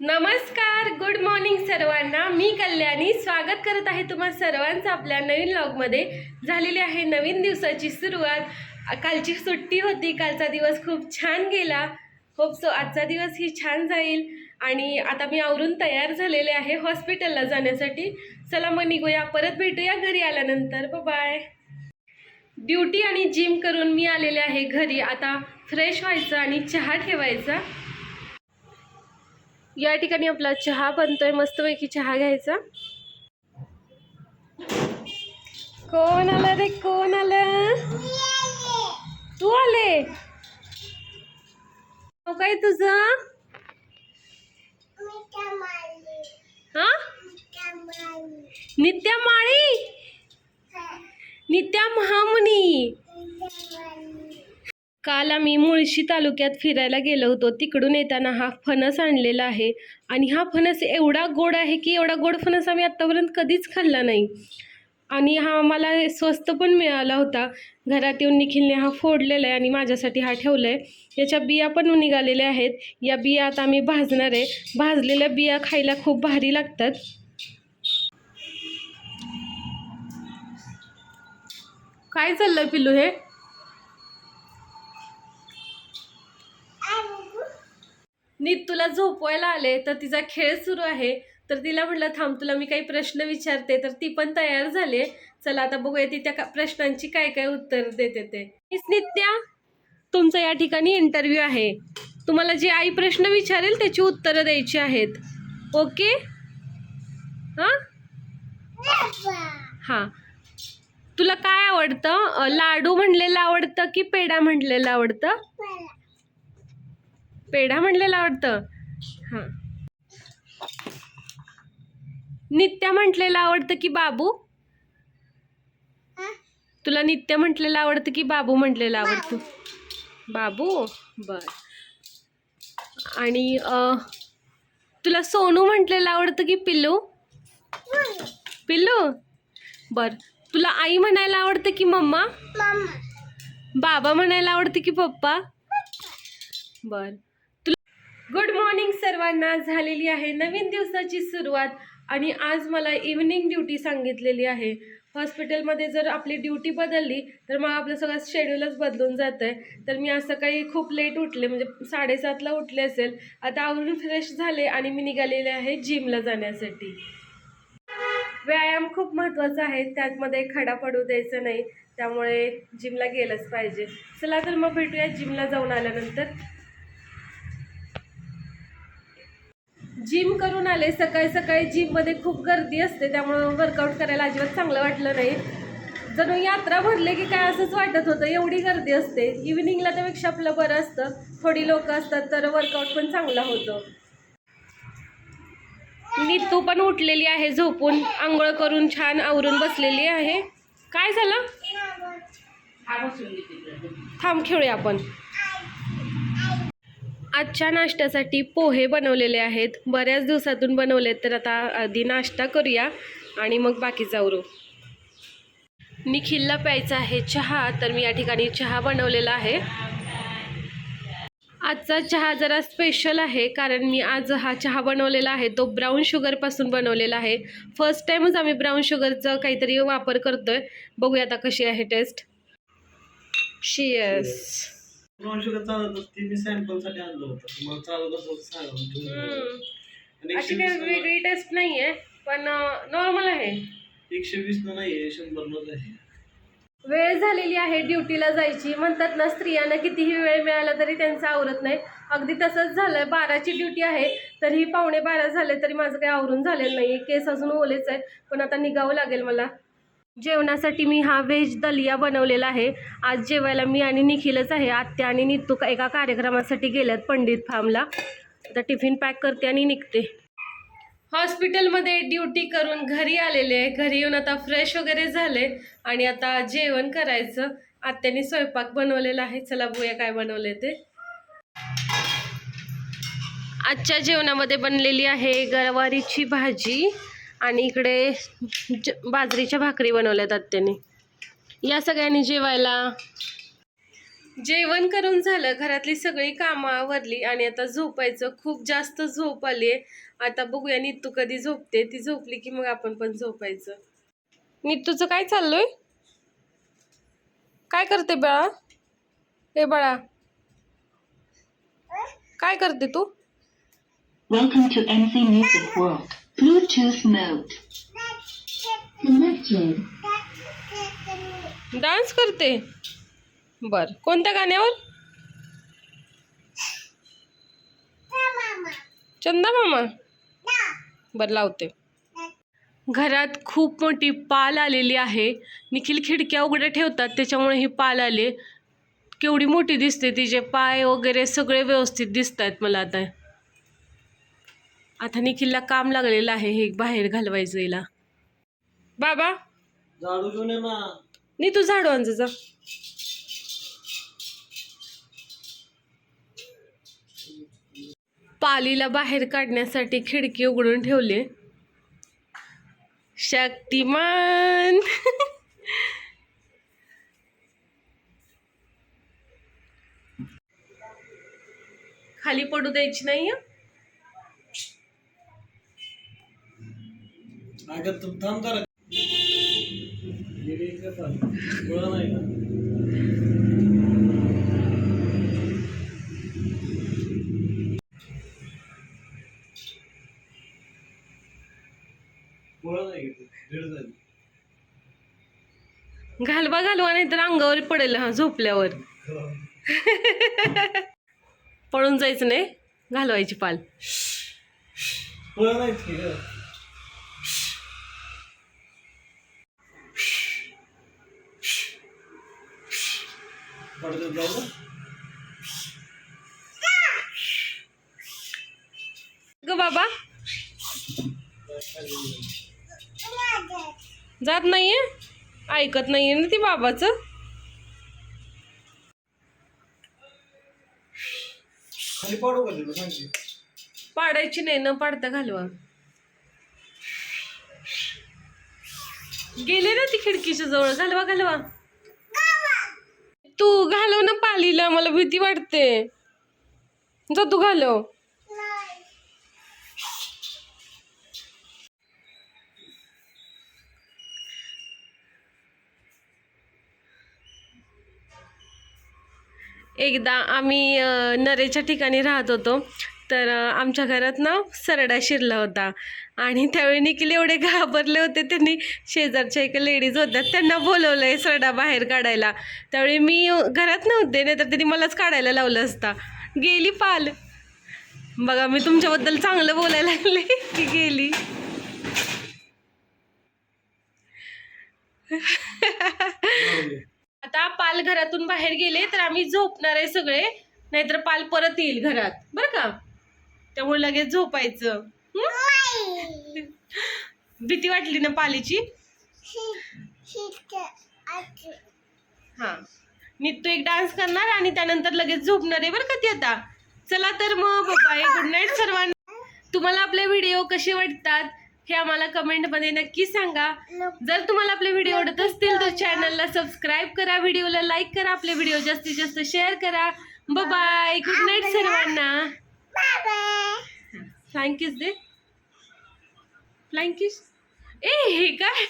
नमस्कार good morning सर्वांना. मी कल्याणी. स्वागत करत आहे तुम्हा सर्वांचं आपल्या नवीन लॉगमध्ये झालेली आहे नवीन दिवसाची सुरुवात. कालची सुट्टी होती. कालचा दिवस खूप छान गेला. होप सो आजचा दिवस ही छान जाईल. आणि आता मी आवरून तयार झालेले आहे हॉस्पिटलला जाण्यासाठी. चला मग निघूया. परत भेटूया घरी आल्यानंतर. बाय ड्युटी आणि जिम करून मी आलेले आहे घरी. आता फ्रेश व्हायचं आणि चहा ठेवायचा. या ठिकाणी आपला चहा बनतोय. मस्तपैकी चहा घ्यायचा. कोण आलं रे? कोण आलं? तू आले? हो काय तुझं? हा? नित्या माळी? नित्या महामुनी? काल आम्ही मुळशी तालुक्यात फिरायला गेलो होतो. तिकडून येताना हा फणस आणलेला आहे. आणि हा फणस एवढा गोड आहे की एवढा गोड फणस आम्ही आत्तापर्यंत कधीच खाल्ला नाही. आणि हा मला स्वस्त पण मिळाला होता. घरात येऊन निखिलने हा फोडलेला आहे आणि माझ्यासाठी हा ठेवला आहे याच्या बिया पण निघालेल्या आहेत. या बिया आता आम्ही भाजणार आहे. भाजलेल्या बिया खायला खूप भारी लागतात. काय चाललं पिल्लू हे? नीत तुला झोपवायला आले तर तिचा खेळ सुरू आहे. तर तिला म्हटलं थांब तुला मी काही प्रश्न विचारते. तर ती पण तयार झाले. चला आता बघूया ती त्या प्रश्नांची काय काय उत्तर देते ते. मिस नित्या तुमचा या ठिकाणी इंटरव्ह्यू आहे. तुम्हाला जे आई प्रश्न विचारेल त्याची उत्तरं द्यायची आहेत. ओके? हां? हां. तुला काय आवडतं? लाडू म्हणलेलं आवडतं की पेढा म्हणलेलं आवडतं? पेढा म्हणलेलं आवडतं. हां. नित्या म्हटलेलं आवडतं की बाबू? तुला नित्य म्हटलेलं आवडतं की बाबू म्हटलेलं आवडतं? बाबू? बर. आणि तुला सोनू म्हटलेलं आवडतं की पिल्लू? पिल्लू? बर. तुला आई म्हणायला आवडतं की मम्मा. बाबा म्हणायला आवडतं की पप्पा? बर. गुड मॉर्निंग सर्वांना. झालेली आहे नवीन दिवसाची सुरुवात आणि आज मला इव्हनिंग ड्युटी सांगितलेली आहे. हॉस्पिटलमध्ये जर आपली ड्युटी बदलली तर मग आपलं सगळं शेड्यूलच बदलून जातं आहे तर मी असं काही खूप लेट उठले म्हणजे साडेसातला उठले असेल. आता आवरून फ्रेश झाले आणि मी निघालेले आहे जिमला जाण्यासाठी. व्यायाम खूप महत्त्वाचा आहे. त्यातमध्ये खडा पडू द्यायचा नाही. त्यामुळे जिमला गेलंच पाहिजे. चला तर मग भेटूया जिमला जाऊन आल्यानंतर. जिम करून आले सकाळी सकाळी जिममध्ये खूप गर्दी असते त्यामुळं वर्कआउट करायला अजिबात चांगलं वाटलं नाही. जणू यात्रा भरले की काय असंच वाटत होतं एवढी गर्दी असते. इव्हिनिंगला त्यापेक्षा आपलं बरं असतं. थोडी लोक असतात तर वर्कआउट पण चांगलं होतं. नीतू पण उठलेली आहे झोपून. आंघोळ करून छान आवरून बसलेली आहे. काय झालं? थांब खेळूया आपण. आजच्या नाश्त्यासाठी पोहे बनवलेले आहेत. बऱ्याच दिवसातून बनवलेत तर आता आधी नाश्ता करूया आणि मग बाकीचा उरू निखिलला प्यायचा आहे चहा तर मी या ठिकाणी चहा बनवलेला आहे. आजचा चहा जरा स्पेशल आहे कारण मी आज हा चहा बनवलेला आहे. तो ब्राऊन शुगरपासून बनवलेला आहे. फर्स्ट टाईमच आम्ही ब्राऊन शुगरचा काहीतरी वापर करतोय. बघूया आता कशी आहे टेस्ट शियस ब्राऊन शुगर चालत असते मी सॅम्पलसाठी आणलं होतं. तुम्हाला चालत असं सांगा मी घेऊन येतो. आणि एकशे अशी काही वीस वेगळी टेस्ट नाही आहे पण नॉर्मल आहे. एकशे वीस न नाहीये शंभर आहे. वेळ झालेली आहे ड्युटीला जायची. म्हणतात ना स्त्रियांना कितीही वेळ मिळाला तरी त्यांचं आवरत नाही. अगदी तसंच झालं बाराची ड्युटी आहे तरीही पावणे बारा झाले तरी माझं काही आवरून झालेलं नाही केस अजून ओलेच आहे पण आता निघावं लागेल मला. जेवणासाठी मी हा व्हेज दलिया बनवलेला आहे. आज जेवायला मी आणि निखिलच आहे. आत्या आणि नितू एका कार्यक्रमासाठी गेल्यात पंडित फार्मला. आता टिफिन पॅक करते आणि निघते. हॉस्पिटलमध्ये ड्युटी करून घरी आलेले आहे. घरी येऊन आता फ्रेश वगैरे झाले आणि आता जेवण करायचं. आत्याने स्वयंपाक बनवलेला आहे. चला बोया काय बनवले ते. आजच्या जेवणामध्ये बनलेली आहे गवारीची भाजी. आणि इकडे ज बाजरीच्या भाकरी बनवल्यात आत्याने. या सगळ्यांनी जेवायला. जेवण करून झालं घरातली सगळी कामं आवरली आणि आता झोपायचं. खूप जास्त झोप आली आता बघूया नितू कधी झोपते. ती झोपली की मग आपण पण झोपायचं. नितूचं काय चाललोय? काय करते बाळा? हे बाळा. काय करते तू? Welcome to NC Music World. Bluetooth mode. Connected. Dance करते. बर. कोणत्या गाण्यावर? चंदा मामा. बर लावते. घरात खूप मोठी पाल आलेली आहे. निखिल खिडक्या उघड्या ठेवतात. त्याच्यामुळे ही पाल आली. केवढी मोठी दिसते तिचे पाय वगैरे सगळे व्यवस्थित दिसत आहेत मला आता. आता निखिलला काम लागलेलं आहे हे बाहेर घालवायचं हिला. बाबा. झाडू घेऊन ये ना नी तू झाडू आणजा जा पालीला बाहेर काढण्यासाठी खिडकी उघडून ठेवली. शक्तिमान. खाली पडू द्यायची नाही अगं तू थांब जरा गेली का पण? गोळा नाही का गोळा नाही घेतली दीड झाली घालवा घालवा नाही तर अंगावर पडेल हा झोपल्यावर पळून जायचं नाही घालवायची पाल गोळा नाहीच की गं. पडद्यात जाऊ ग बाबा. जात नाहीये? ऐकत नाहीये ना ती बाबाचं? पाडायची नाही न पाडता घालवा. गेले ना ती खिडकीच्या जवळ? घालवा घालवा. तू घालव ना पालीला मला भीती वाटते. जा तू घालव. एकदा आम्ही नरेच्या ठिकाणी राहत होतो. तर आमच्या घरात ना सरडा शिरला होता. आणि त्यावेळी निखिल एवढे घाबरले होते त्यांनी शेजारच्या एका लेडीज होत्या त्यांना बोलवलं आहे सरडा बाहेर काढायला. त्यावेळी मी घरात नव्हते नाही तर त्यांनी मलाच काढायला लावलं असता. गेली पाल. बघा मी तुमच्याबद्दल चांगलं बोलायला लागले की गेली. आता पाल घरातून बाहेर गेले तर आम्ही झोपणार आहे सगळे नाहीतर पाल परत येईल घरात. बरं का? त्यामुळे लगेच झोपायचं? भीती वाटली ना पालीची? हा. मी तो एक डान्स करणार आणि त्यानंतर लगेच झोपणार आहे बरं का ती आता. चला तर मग बाय. गुड नाईट सर्वांना. तुम्हाला आपले व्हिडिओ कसे वाटतात हे आम्हाला कमेंटमध्ये नक्की सांगा. जर तुम्हाला आपले व्हिडिओ आवडत असतील तर चॅनलला सबस्क्राईब करा व्हिडिओला लाईक करा आपले व्हिडिओ जास्तीत जास्त शेअर करा. बाय गुड नाईट सर्वांना. फ्लाइंग किस दे. फ्लाइंग किस ए हे काय?